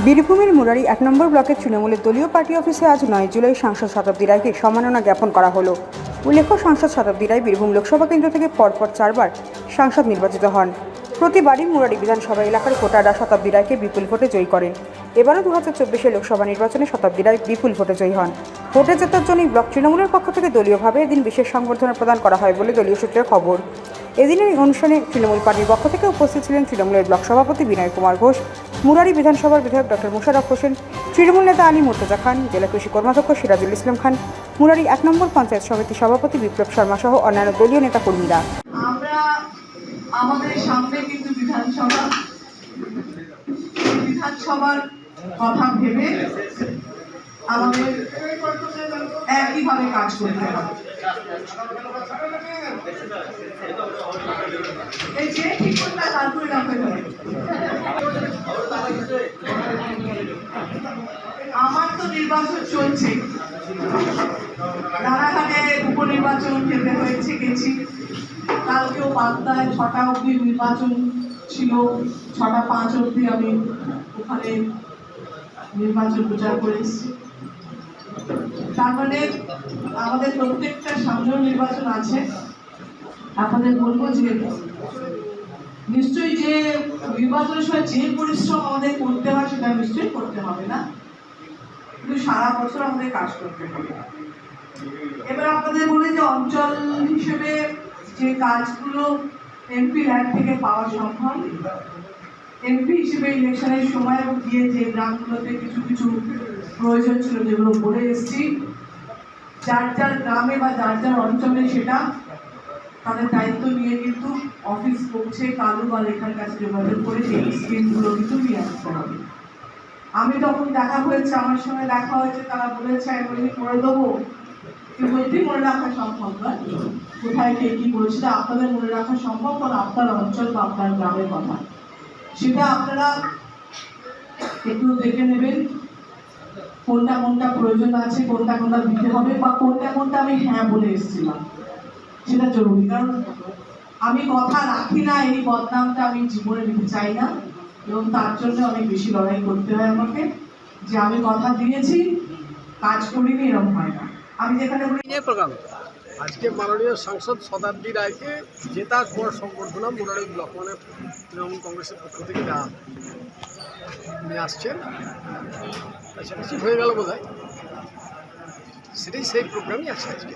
বীরভূমের মুরারি এক নম্বর ব্লকের তৃণমূলের দলীয় পার্টি অফিসে আজ নয় জুলাই সাংসদ শতাব্দী রায়কে সম্মাননা জ্ঞাপন করা হলো। উল্লেখ্য, সাংসদ শতাব্দী রায় বীরভূম লোকসভা কেন্দ্র থেকে পরপর চারবার সাংসদ নির্বাচিত হন। প্রতিবারই মুরারি বিধানসভা এলাকার কোটাডা শতাব্দী রায়কে বিপুল ভোটে জয়ী করেন। এবারও দু হাজার চব্বিশে লোকসভা নির্বাচনে শতাব্দী রায় বিপুল ভোটে জয়ী হন। ভোটে জেতার জন্যই ব্লক তৃণমূলের পক্ষ থেকে দলীয়ভাবে এদিন বিশেষ সংবর্ধনা প্রদান করা হয় বলে দলীয় সূত্রের খবর। এদিনের এই অনুষ্ঠানে তৃণমূল পার্টির পক্ষ থেকে উপস্থিত ছিলেন তৃণমূলের ব্লক সভাপতি বিনয় কুমার ঘোষ, মুরারি বিধানসভার বিধায়ক ডক্টর মুশারফ হোসেন, তৃণমূল নেতা আলী মুর্তজা খান, জেলা কৃষি কর্মাধ্যক্ষ সিরাজুল ইসলাম খান, মুরারি এক নম্বর পঞ্চায়েত সমিতির সভাপতি বিপ্লব শর্মা সহ অন্যান্য দলীয় নেতা কর্মীরা আমাদের সামনে কিন্তু বিধানসভা, বিধানসভার কথা ভেবে আমাদের একইভাবে কাজ করতে হবে। আমার তো নির্বাচন চলছে। রানাঘাটে উপনির্বাচন খেতে হয়েছে, গেছি। কালকেও বাগদায় ছটা অবধি নির্বাচন ছিল, ছটা পাঁচ অব্দি আমি ওখানে নির্বাচন প্রচার করে এসেছি তার মানে আমাদের প্রত্যেকটা সামনেও নির্বাচন আছে। আপনাদের বলব যে নিশ্চয়ই যে নির্বাচনের সময় যে পরিশ্রম আমাদের করতে হয় সেটা নিশ্চয়ই করতে হবে না। কিন্তু সারা বছর আমাদের কাজ করতে হবে। এবার আপনাদের বলি যে অঞ্চল হিসেবে যে কাজগুলো এমপি ল্যান্ড থেকে পাওয়া সম্ভব এমপি হিসেবে ইলেকশনের সময় গিয়ে যে গ্রামগুলোতে কিছু কিছু প্রয়োজন ছিল যেগুলো বলে এসেছি, যার যার গ্রামে বা যার যার অঞ্চলে সেটা তাদের দায়িত্ব নিয়ে কিন্তু অফিস পৌঁছে কালু বা লেখার কাছে যোগাযোগ করে সেই স্কিমগুলো কিন্তু নিয়ে আসতে হবে আমি তখন দেখা হয়েছে, আমার সঙ্গে দেখা হয়েছে, তারা বলেছে, আমি বলি করে দেবো। এটি মনে রাখা সম্ভব নয়। কোথায় কে কি বলছিল আপনাদের মনে রাখা সম্ভব, কারণ আপনার অঞ্চল বা আপনার গ্রামের কথা। সেটা আপনারা একটু দেখে নেবেন। কোনটা কোনটা প্রয়োজন আছে, কোনটা কোনটা দিতে হবে, বা কোনটা কোনটা আমি হ্যাঁ বলে এসেছিলাম। সেটা জরুরি, কারণ আমি কথা রাখি না, এই বদনামটা আমি জীবনে নিতে চাই না, এবং তার জন্য অনেক বেশি লড়াই করতে হয় আমাকে। যে আমি কথা দিয়েছি, কাজ করিনি, এরকম হয় না। আমি যেখানে আজকে মাননীয় সাংসদ শতাব্দী রায়কে জেতার পর সংবর্ধনা মুরারি ব্লক মানে তৃণমূল কংগ্রেসের পক্ষ থেকে দেওয়া নিয়ে আসছেন কাছাকাছি হয়ে গেল বোধ হয় সেটাই সেই প্রোগ্রামই আছে আজকে।